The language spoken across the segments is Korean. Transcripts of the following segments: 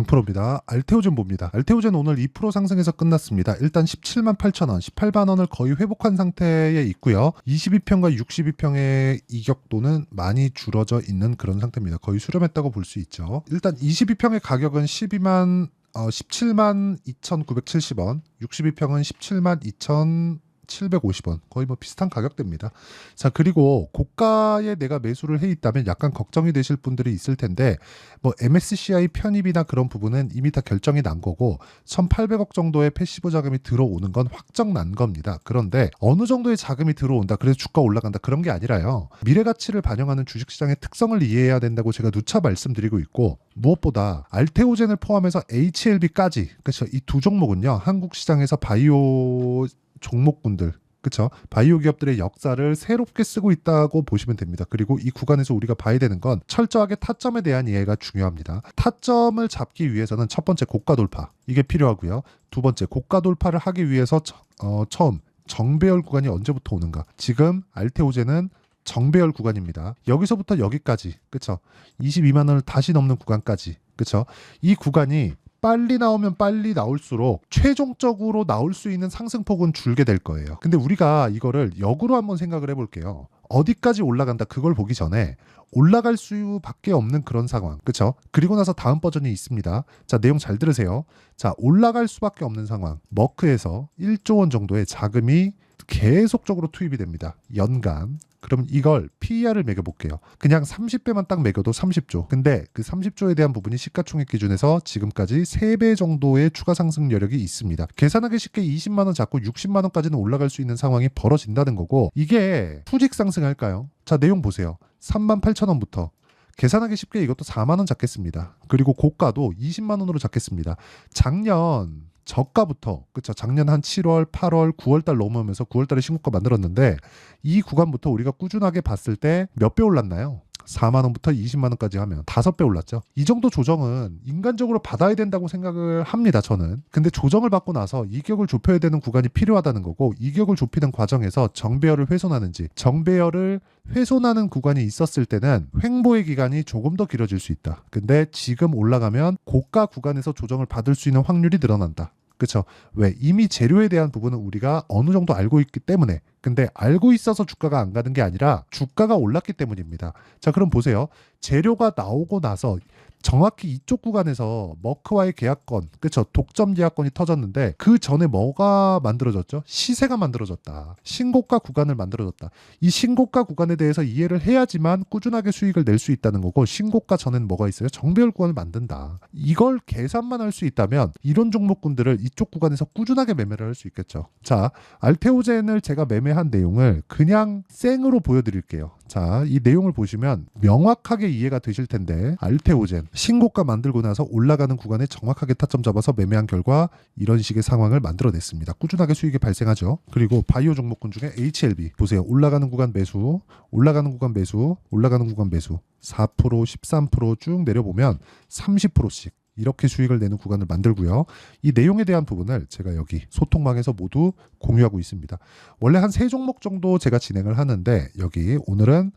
강프로입니다. 알테오젠 봅니다. 알테오젠 오늘 2% 상승해서 끝났습니다. 일단 17만 8천 원, 18만 원을 거의 회복한 상태에 있고요. 22평과 62평의 이격도는 많이 줄어져 있는 그런 상태입니다. 거의 수렴했다고 볼 수 있죠. 일단 22평의 가격은 12만 어, 17만 2,970원, 62평은 17만 2,000 750원 거의 뭐 비슷한 가격대입니다. 자 그리고 고가에 내가 매수를 해 있다면 약간 걱정이 되실 분들이 있을 텐데 뭐 MSCI 편입이나 그런 부분은 이미 다 결정이 난 거고 1,800억 정도의 패시브 자금이 들어오는 건 확정 난 겁니다. 그런데 어느 정도의 자금이 들어온다 그래서 주가 올라간다 그런 게 아니라요. 미래 가치를 반영하는 주식시장의 특성을 이해해야 된다고 제가 누차 말씀드리고 있고 무엇보다 알테오젠을 포함해서 HLB까지 그렇죠 이 두 종목은요 한국 시장에서 바이오 종목군들 그쵸 바이오 기업들의 역사를 새롭게 쓰고 있다고 보시면 됩니다. 그리고 이 구간에서 우리가 봐야 되는 건 철저하게 타점에 대한 이해가 중요합니다. 타점을 잡기 위해서는 첫 번째 고가 돌파 이게 필요하고요. 두 번째 고가 돌파를 하기 위해서 처- 어, 처음 정배열 구간이 언제부터 오는가? 지금 알테오제는 정배열 구간입니다. 여기서부터 여기까지, 그쵸? 22만 원을 다시 넘는 구간까지, 그쵸? 이 구간이 빨리 나오면 빨리 나올수록 최종적으로 나올 수 있는 상승폭은 줄게 될 거예요. 근데 우리가 이거를 역으로 한번 생각을 해볼게요. 어디까지 올라간다 그걸 보기 전에 올라갈 수밖에 없는 그런 상황. 그쵸? 그리고 나서 다음 버전이 있습니다. 자, 내용 잘 들으세요. 자, 올라갈 수밖에 없는 상황. 머크에서 1조 원 정도의 자금이 계속적으로 투입이 됩니다. 연간. 그럼 이걸 PER을 매겨볼게요. 그냥 30배만 딱 매겨도 30조. 근데 그 30조에 대한 부분이 시가총액 기준에서 지금까지 3배 정도의 추가 상승 여력이 있습니다. 계산하기 쉽게 20만 원 잡고 60만 원까지는 올라갈 수 있는 상황이 벌어진다는 거고 이게 수직 상승할까요? 자 내용 보세요. 3만 8천 원부터 계산하기 쉽게 이것도 4만 원 잡겠습니다. 그리고 고가도 20만 원으로 잡겠습니다. 작년 저가부터 그쵸 작년 한 7월, 8월, 9월 달 넘으면서 9월 달에 신고가 만들었는데 이 구간부터 우리가 꾸준하게 봤을 때 몇 배 올랐나요? 4만 원부터 20만 원까지 하면 5배 올랐죠. 이 정도 조정은 인간적으로 받아야 된다고 생각을 합니다, 저는. 근데 조정을 받고 나서 이격을 좁혀야 되는 구간이 필요하다는 거고 이격을 좁히는 과정에서 정배열을 훼손하는지 정배열을 훼손하는 구간이 있었을 때는 횡보의 기간이 조금 더 길어질 수 있다. 근데 지금 올라가면 고가 구간에서 조정을 받을 수 있는 확률이 늘어난다. 그렇죠. 왜 이미 재료에 대한 부분은 우리가 어느 정도 알고 있기 때문에 근데 알고 있어서 주가가 안 가는 게 아니라 주가가 올랐기 때문입니다. 자, 그럼 보세요. 재료가 나오고 나서 정확히 이쪽 구간에서 머크와의 계약건, 그쵸? 독점 계약건이 터졌는데 그 전에 뭐가 만들어졌죠? 시세가 만들어졌다. 신고가 구간을 만들어졌다. 이 신고가 구간에 대해서 이해를 해야지만 꾸준하게 수익을 낼 수 있다는 거고 신고가 전엔 뭐가 있어요? 정배열 구간을 만든다. 이걸 계산만 할 수 있다면 이런 종목군들을 이쪽 구간에서 꾸준하게 매매를 할 수 있겠죠. 자, 알테오젠을 제가 매매한 내용을 그냥 생으로 보여드릴게요. 자, 이 내용을 보시면 명확하게 이해가 되실 텐데 알테오젠 신고가 만들고 나서 올라가는 구간에 정확하게 타점 잡아서 매매한 결과 이런 식의 상황을 만들어냈습니다. 꾸준하게 수익이 발생하죠. 그리고 바이오 종목군 중에 HLB 보세요. 올라가는 구간 매수, 올라가는 구간 매수, 올라가는 구간 매수 4%, 13%쭉 내려보면 30%씩 이렇게 수익을 내는 구간을 만들고요. 이 내용에 대한 부분을 제가 여기 소통망에서 모두 공유하고 있습니다. 원래 한 세 종목 정도 제가 진행을 하는데 여기 오늘은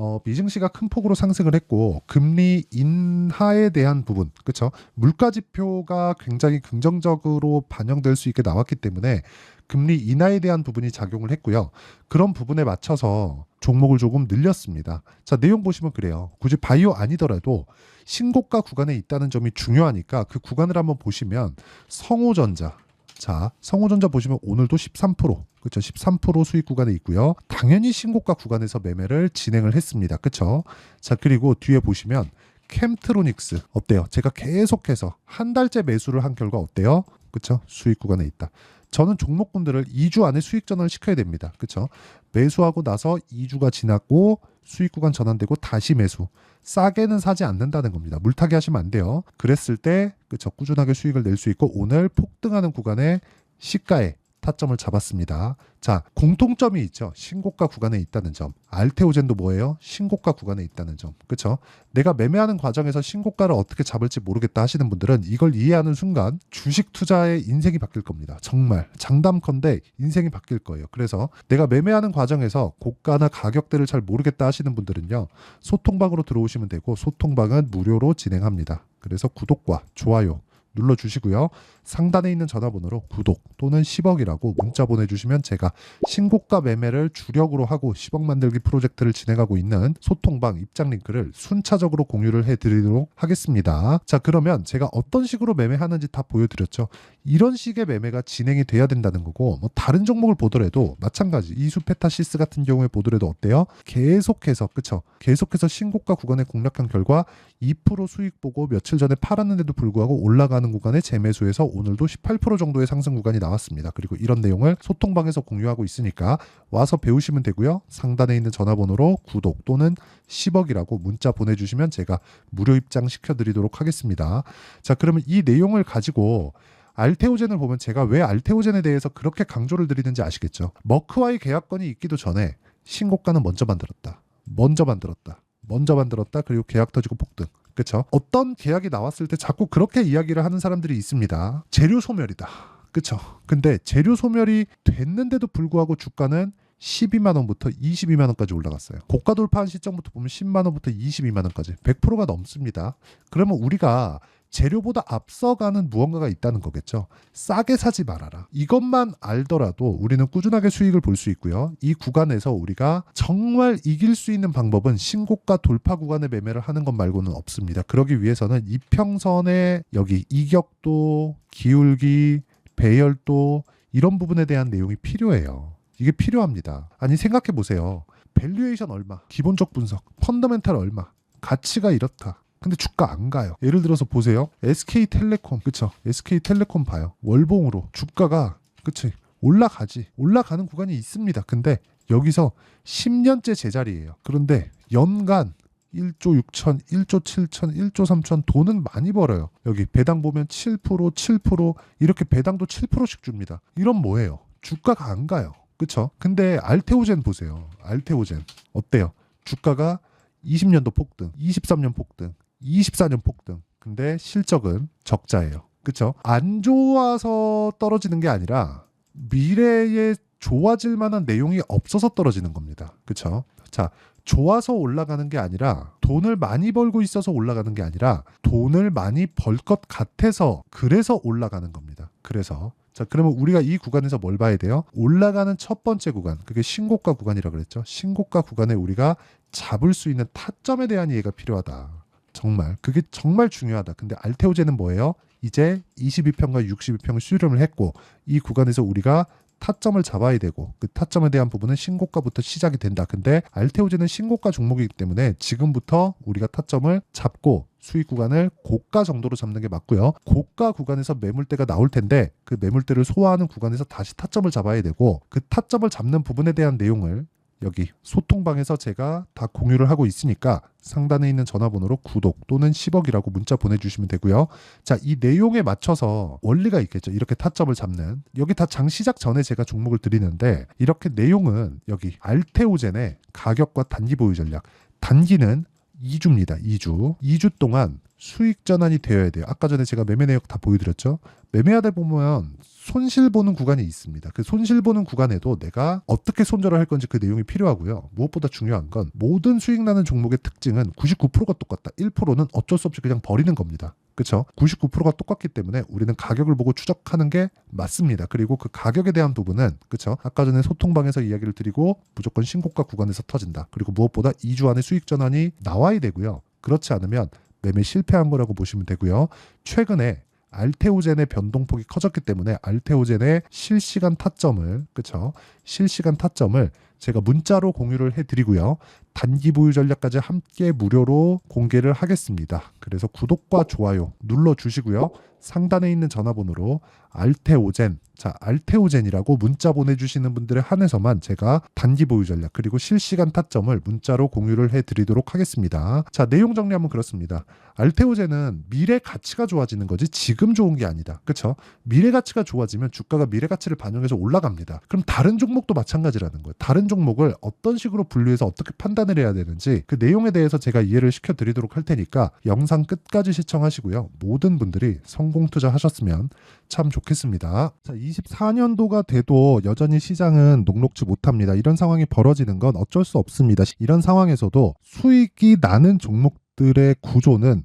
어, 미증시가 큰 폭으로 상승을 했고 금리 인하에 대한 부분, 그렇죠? 물가 지표가 굉장히 긍정적으로 반영될 수 있게 나왔기 때문에 금리 인하에 대한 부분이 작용을 했고요. 그런 부분에 맞춰서 종목을 조금 늘렸습니다. 자, 내용 보시면 그래요. 굳이 바이오 아니더라도 신고가 구간에 있다는 점이 중요하니까 그 구간을 한번 보시면 성호전자. 자, 성호전자 보시면 오늘도 13%, 그렇죠? 13% 수익 구간에 있고요. 당연히 신고가 구간에서 매매를 진행을 했습니다. 그렇죠? 자, 그리고 뒤에 보시면 캠트로닉스 어때요? 제가 계속해서 한 달째 매수를 한 결과 어때요? 그렇죠? 수익 구간에 있다. 저는 종목군들을 2주 안에 수익 전환을 시켜야 됩니다. 그렇죠? 매수하고 나서 2주가 지났고 수익 구간 전환되고 다시 매수. 싸게는 사지 않는다는 겁니다. 물타기 하시면 안 돼요. 그랬을 때 그쵸 꾸준하게 수익을 낼 수 있고 오늘 폭등하는 구간에 시가에 타점을 잡았습니다. 자, 공통점이 있죠. 신고가 구간에 있다는 점. 알테오젠도 뭐예요? 신고가 구간에 있다는 점. 그쵸? 내가 매매하는 과정에서 신고가를 어떻게 잡을지 모르겠다 하시는 분들은 이걸 이해하는 순간 주식 투자의 인생이 바뀔 겁니다. 정말 장담컨대 인생이 바뀔 거예요. 그래서 내가 매매하는 과정에서 고가나 가격대를 잘 모르겠다 하시는 분들은요. 소통방으로 들어오시면 되고 소통방은 무료로 진행합니다. 그래서 구독과 좋아요 눌러주시고요. 상단에 있는 전화번호로 구독 또는 10억이라고 문자 보내주시면 제가 신고가 매매를 주력으로 하고 10억 만들기 프로젝트를 진행하고 있는 소통방 입장 링크를 순차적으로 공유를 해드리도록 하겠습니다. 자 그러면 제가 어떤 식으로 매매하는지 다 보여드렸죠. 이런 식의 매매가 진행이 돼야 된다는 거고 뭐 다른 종목을 보더라도 마찬가지 이수페타시스 같은 경우에 보더라도 어때요? 계속해서 그쵸? 계속해서 신고가 구간에 공략한 결과 2% 수익 보고 며칠 전에 팔았는데도 불구하고 올라가는 구간에 재매수해서 오늘도 18% 정도의 상승 구간이 나왔습니다. 그리고 이런 내용을 소통방에서 공유하고 있으니까 와서 배우시면 되고요. 상단에 있는 전화번호로 구독 또는 10억이라고 문자 보내주시면 제가 무료 입장 시켜드리도록 하겠습니다. 자, 그러면 이 내용을 가지고 알테오젠을 보면 제가 왜 알테오젠에 대해서 그렇게 강조를 드리는지 아시겠죠? 머크와의 계약건이 있기도 전에 신고가는 먼저 만들었다. 먼저 만들었다. 먼저 만들었다. 그리고 계약 터지고 폭등. 그쵸? 어떤 계약이 나왔을 때 자꾸 그렇게 이야기를 하는 사람들이 있습니다. 재료 소멸이다. 그쵸? 근데 재료 소멸이 됐는데도 불구하고 주가는 12만 원부터 22만 원까지 올라갔어요. 고가 돌파한 시점부터 보면 10만 원부터 22만 원까지 100%가 넘습니다. 그러면 우리가 재료보다 앞서가는 무언가가 있다는 거겠죠. 싸게 사지 말아라. 이것만 알더라도 우리는 꾸준하게 수익을 볼 수 있고요. 이 구간에서 우리가 정말 이길 수 있는 방법은 신고가 돌파 구간에 매매를 하는 것 말고는 없습니다. 그러기 위해서는 이평선의 여기 이격도, 기울기, 배열도 이런 부분에 대한 내용이 필요해요. 이게 필요합니다. 아니 생각해 보세요. 밸류에이션 얼마, 기본적 분석, 펀더멘탈 얼마, 가치가 이렇다. 근데 주가 안 가요. 예를 들어서 보세요. SK텔레콤, 그쵸? SK텔레콤 봐요. 월봉으로 주가가, 그치? 올라가지. 올라가는 구간이 있습니다. 근데 여기서 10년째 제자리예요. 그런데 연간 1조 6천, 1조 7천, 1조 3천 돈은 많이 벌어요. 여기 배당 보면 7%, 7% 이렇게 배당도 7%씩 줍니다. 이런 뭐예요? 주가가 안 가요. 그쵸? 근데 알테오젠 보세요. 알테오젠 어때요? 주가가 20년도 폭등, 23년 폭등, 24년 폭등. 근데 실적은 적자예요. 그쵸? 안 좋아서 떨어지는 게 아니라 미래에 좋아질 만한 내용이 없어서 떨어지는 겁니다. 그쵸? 자, 좋아서 올라가는 게 아니라 돈을 많이 벌고 있어서 올라가는 게 아니라 돈을 많이 벌 것 같아서 그래서 올라가는 겁니다. 그래서 자 그러면 우리가 이 구간에서 뭘 봐야 돼요? 올라가는 첫 번째 구간 그게 신고가 구간이라고 그랬죠. 신고가 구간에 우리가 잡을 수 있는 타점에 대한 이해가 필요하다. 정말 그게 정말 중요하다. 근데 알테오제는 뭐예요? 이제 22평과 62평을 수렴을 했고 이 구간에서 우리가 타점을 잡아야 되고 그 타점에 대한 부분은 신고가부터 시작이 된다. 근데 알테오제는 신고가 종목이기 때문에 지금부터 우리가 타점을 잡고 수익 구간을 고가 정도로 잡는 게 맞고요. 고가 구간에서 매물대가 나올 텐데 그 매물대를 소화하는 구간에서 다시 타점을 잡아야 되고 그 타점을 잡는 부분에 대한 내용을 여기 소통방에서 제가 다 공유를 하고 있으니까 상단에 있는 전화번호로 구독 또는 10억이라고 문자 보내주시면 되고요. 자, 이 내용에 맞춰서 원리가 있겠죠. 이렇게 타점을 잡는. 여기 다 장 시작 전에 제가 종목을 드리는데 이렇게 내용은 여기 알테오젠의 가격과 단기 보유 전략. 단기는 2주입니다. 2주. 2주 동안 수익 전환이 되어야 돼요. 아까 전에 제가 매매 내역 다 보여드렸죠. 매매하다 보면 손실 보는 구간이 있습니다. 그 손실 보는 구간에도 내가 어떻게 손절을 할 건지 그 내용이 필요하고요. 무엇보다 중요한 건 모든 수익 나는 종목의 특징은 99%가 똑같다. 1%는 어쩔 수 없이 그냥 버리는 겁니다. 그렇죠? 99%가 똑같기 때문에 우리는 가격을 보고 추적하는 게 맞습니다. 그리고 그 가격에 대한 부분은 그렇죠? 아까 전에 소통방에서 이야기를 드리고 무조건 신고가 구간에서 터진다. 그리고 무엇보다 2주 안에 수익 전환이 나와야 되고요. 그렇지 않으면 매매 실패한 거라고 보시면 되고요. 최근에 알테오젠의 변동폭이 커졌기 때문에 알테오젠의 실시간 타점을 그쵸? 실시간 타점을 제가 문자로 공유를 해드리고요 단기 보유 전략까지 함께 무료로 공개를 하겠습니다. 그래서 구독과 좋아요 눌러 주시고요. 상단에 있는 전화번호로 알테오젠 자 알테오젠이라고 문자 보내주시는 분들에 한해서만 제가 단기 보유 전략 그리고 실시간 타점을 문자로 공유를 해드리도록 하겠습니다. 자 내용 정리하면 그렇습니다. 알테오젠은 미래 가치가 좋아지는 거지 지금 좋은 게 아니다. 그렇죠? 미래 가치가 좋아지면 주가가 미래 가치를 반영해서 올라갑니다. 그럼 다른 종목도 마찬가지라는 거예요. 다른 종목을 어떤 식으로 분류해서 어떻게 판단 을 해야 되는지 그 내용에 대해서 제가 이해를 시켜드리도록 할 테니까 영상 끝까지 시청하시고요. 모든 분들이 성공 투자하셨으면 참 좋겠습니다. 자, 24년도가 돼도 여전히 시장은 녹록지 못합니다. 이런 상황이 벌어지는 건 어쩔 수 없습니다. 이런 상황에서도 수익이 나는 종목들의 구조는